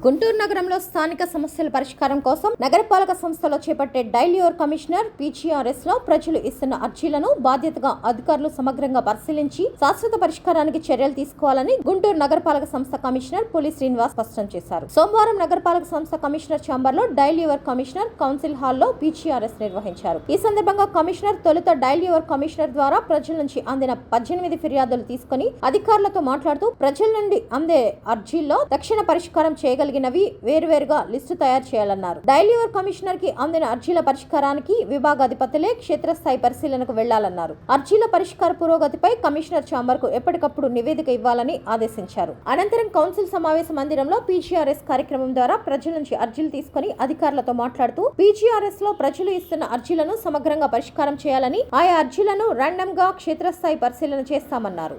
గుంటూరు నగరంలో స్థానిక సమస్యల పరిష్కారం కోసం నగరపాలక సంస్థలో చేపట్టే డైలియోర్ కమిషనర్ పీజీఆర్ఎస్లో ప్రజలు ఇస్తున్న అర్జీలను బాధ్యతగా అధికారులు సమగ్రంగా పరిశీలించి శాశ్వత పరిష్కారానికి చర్యలు తీసుకోవాలని గుంటూరు నగరపాలక సంస్థ కమిషనర్ పులి శ్రీనివాస్ స్పష్టం చేశారు. సోమవారం నగరపాలక సంస్థ కమిషనర్ ఛాంబర్లో డైలియోర్ కమిషనర్ కౌన్సిల్ హాల్లో పీజీఆర్ఎస్ నిర్వహించారు. ఈ సందర్భంగా కమిషనర్ తొలుత డైలియోర్ కమిషనర్ ద్వారా ప్రజల నుంచి అందిన పద్దెనిమిది ఫిర్యాదులు తీసుకుని అధికారులతో మాట్లాడుతూ ప్రజల నుండి అందే అర్జీల్లో తక్షణ పరిష్కారం చేయగలిగినవి వేరువేరుగా లిస్టు తయారు చేయాలన్నారు. డైలీవర్ కమిషనర్కి అందిన అర్జీల పరిష్కారానికి విభాగాధిపతులే క్షేత్రస్థాయి పరిశీలనకు వెళ్ళాలన్నారు. అర్జీల పరిష్కార పురోగతిపై కమిషనర్ ఛాంబర్కు ఎప్పటికప్పుడు నివేదిక ఇవ్వాలని ఆదేశించారు. అనంతరం కౌన్సిల్ సమావేశ మందిరంలో పీజీఆర్ఎస్ కార్యక్రమం ద్వారా ప్రజల నుంచి అర్జీలు తీసుకుని అధికారులతో మాట్లాడుతూ పీజీఆర్ఎస్లో ప్రజలు ఇస్తున్న అర్జీలను సమగ్రంగా పరిష్కారం చేయాలని ఆయా అర్జీలను ర్యాండమ్గా క్షేత్రస్థాయి పరిశీలన చేస్తామన్నారు.